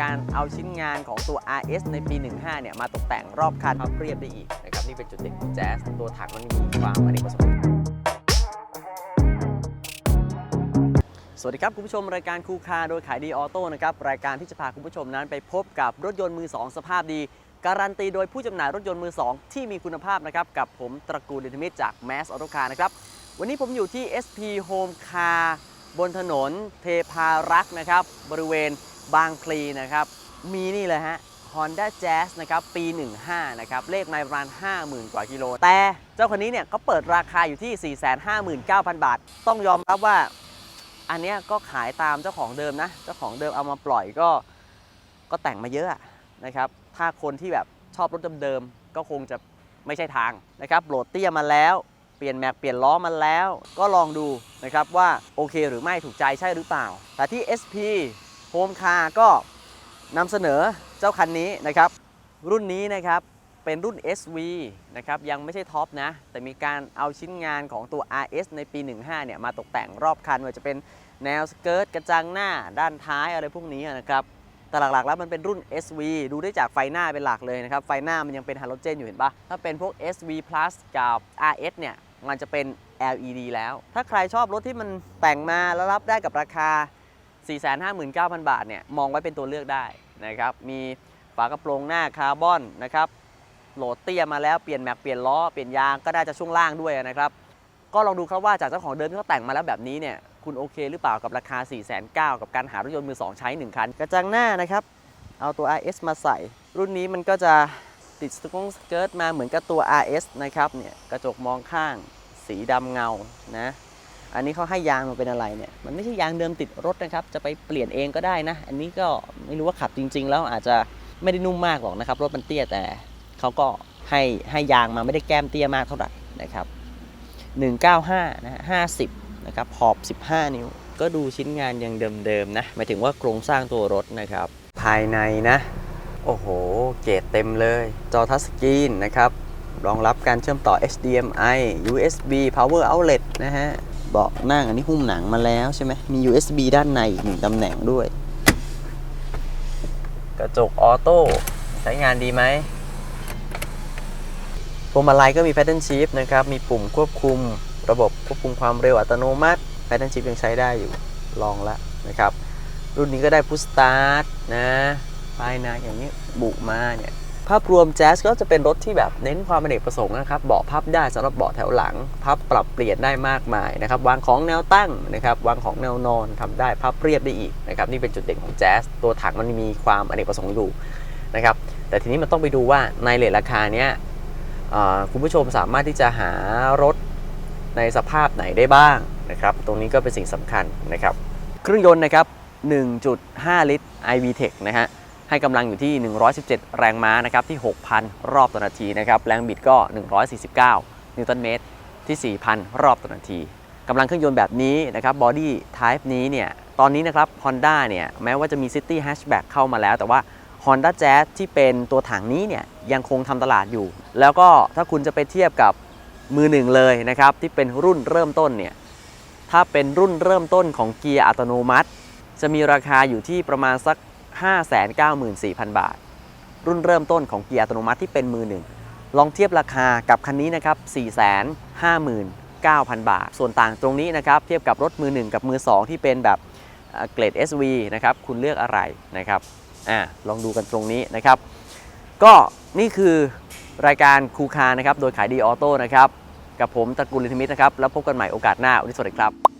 การเอาชิ้นงานของตัว RS ในปี 15 เนี่ย มาตกแต่งรอบคันพับเรียบได้อีกนะครับ นี่เป็นจุดเด่นของแจ๊สตัวถังมันมีความอเนกประสงค์สวัสดีครับคุณผู้ชมรายการคูคาโดยขายดีออโต้นะครับรายการที่จะพาคุณผู้ชมนั้นไปพบกับรถยนต์มือ 2 สภาพดี การันตีโดยผู้จำหน่ายรถยนต์มือ 2 ที่มีคุณภาพนะครับกับผมตระกูลเดนทมิตจาก Mass Auto Car นะครับวันนี้ผมอยู่ที่ SP Home Car บนถนนเทพารักษ์นะครับบริเวณ บางพลีนะครับ มีนี่เลยฮะ Honda Jazz นะครับปี 15 นะครับ เลขในประมาณ 50,000 กว่ากิโล แต่เจ้าคันนี้เนี่ยก็เปิดราคาอยู่ที่ 459,000 บาท ต้องยอมรับว่า อันเนี้ยก็ขายตามเจ้าของเดิมนะ เจ้าของเดิมเอามาปล่อยก็ก็แต่งมาเยอะอะนะครับ ถ้าคนที่แบบชอบรถเดิมๆก็คงจะไม่ใช่ทางนะครับโหลดเตี้ยมาแล้วเปลี่ยนแม็กเปลี่ยนล้อมาแล้ว ก็ลองดูนะครับว่าโอเคหรือไม่ถูกใจใช่หรือเปล่า แต่ที่ SP Home Car ก็นำเสนอเจ้าคันนี้นะครับ รุ่นนี้นะครับเป็นรุ่น SV นะครับยังไม่ใช่ท็อปนะ แต่มีการเอาชิ้นงานของตัว RS ในปี 15 เนี่ยมาตกแต่งรอบคันว่าจะเป็นแนวสเกิร์ตกระจังหน้าด้านท้ายอะไรพวกนี้นะครับแต่หลักๆแล้วมันเป็นรุ่น SV ดูได้จากไฟหน้าเป็นหลักเลยนะครับ ไฟหน้ามันยังเป็นฮาโลเจนอยู่เห็นปะถ้าเป็นพวก SV Plus กับ RS เนี่ยมันจะเป็น LED แล้ว ถ้าใครชอบรถที่มันแต่งมาแล้วรับได้กับราคา 459,000 บาทเนี่ยมองไว้เป็นตัวเลือกได้นะครับมีฝากระโปรงหน้าคาร์บอนนะครับโหลดเตี้ยมาแล้วเปลี่ยนแม็กเปลี่ยนล้อเปลี่ยนยางก็ได้จะช่วงล่างด้วยนะครับก็ลองดูครับว่าจากเจ้าของเดิมที่เขาแต่งมาแล้วแบบนี้เนี่ยคุณโอเคหรือเปล่ากับราคา 4 9 0 0 0กับการหารถยนต์มือ2ใช้ 1 คัน กระจังหน้านะครับ เอาตัว RS มาใส่ รุ่นนี้มันก็จะติดสกงสเกิร์ตมาเหมือนกับตัว RS นะครับเนี่ยกระจกมองข้าง สีดำเงานะ อันนี้เขาให้ยางมาเป็นอะไรเนี่ย มันไม่ใช่ยางเดิมติดรถนะครับ จะไปเปลี่ยนเองก็ได้นะ อันนี้ก็ไม่รู้ว่าขับจริง ๆ แล้วอาจจะไม่ได้นุ่มมากหรอกนะครับ รถมันเตี้ยแต่เขาก็ให้ให้ยางมาไม่ได้แก้มเตี้ยมากเท่าไหร่นะครับ 195นะฮะ50นะครับขอบ 15 นิ้ว ก็ดูชิ้นงานยังเดิมๆนะ หมายถึงว่าโครงสร้างตัวรถนะครับ ภายในนะ โอ้โห เกรดเต็มเลย จอทัชสกรีนนะครับ รองรับการเชื่อมต่อ HDMI USB Power Outlet นะฮะ เบาะนั่งอันนี้หุ้มหนังมาแล้วใช่ไหมมี USB ด้านในอีกหนึ่งตำแหน่งด้วย กระจกออโต้ใช้งานดีไหมพวงมาลัยก็มี Pattern Shift นะครับ มีปุ่มควบคุม ระบบควบคุมความเร็วอัตโนมัติ Pattern Shift ยังใช้ได้อยู่ลองแล้วนะครับ รุ่นนี้ก็ได้ Push Start นะภายในอย่างนี้บุมาเนี่ยาพรวมแจ๊สก็จะเป็นรถที่แบบเน้นความเป็นเอกประสงค์นะครับเบาะพับได้สำหรับเบาะแถวหลัง พับปรับเปลี่ยนได้มากมายนะครับวางของแนวตั้งนะครับวางของแนวนอนทำได้พับเรียบได้อีกนะครับนี่เป็นจุดเด่นของแจ๊สตัวถังมันมีความอเนกประสงค์อยู่นะครับแต่ทีนี้มันต้องไปดูว่าในเลทราคาเนี้ยคุณผู้ชมสามารถที่จะหารถในสภาพไหนได้บ้างนะครับตรงนี้ก็เป็นสิ่งสำคัญนะครับเครื่องยนต์นะครับ1.5 ลิตร iVTEC นะฮะ ให้กำลังอยู่ที่ 117 แรงม้านะครับที่ 6,000 รอบต่อนาทีนะครับแรงบิดก็ 149 นิวตันเมตรที่ 4,000 รอบต่อนาทีกำลังเครื่องยนต์แบบนี้นะครับบอดี้ไทป์นี้เนี่ยตอนนี้นะครับ Honda เนี่ยแม้ว่าจะมี City Hatchback เข้ามาแล้ว แต่ว่า Honda Jazz ที่เป็นตัวถังนี้เนี่ยยังคงทำตลาดอยู่ แล้วก็ถ้าคุณจะไปเทียบกับมือหนึ่งเลยนะครับที่เป็นรุ่นเริ่มต้นเนี่ยถ้าเป็นรุ่นเริ่มต้นของเกียร์อัตโนมัติ จะมีราคาอยู่ที่ประมาณสัก 594,000 บาท รุ่นเริ่มต้นของเกียร์อัตโนมัติที่เป็นมือหนึ่งลองเทียบราคากับคันนี้นะครับ 459,000 บาท ส่วนต่างตรงนี้นะครับ เทียบกับรถมือหนึ่งกับมือสองที่เป็นแบบเกรด SV นะครับ คุณเลือกอะไรนะครับอ่าลองดูกันตรงนี้นะครับ ก็นี่คือรายการคูคานะครับ โดยขายดีออโต้นะครับ กับผมตระกูลลิทมิตนะครับ แล้วพบกันใหม่โอกาสหน้าวันนี้สวัสดีครับ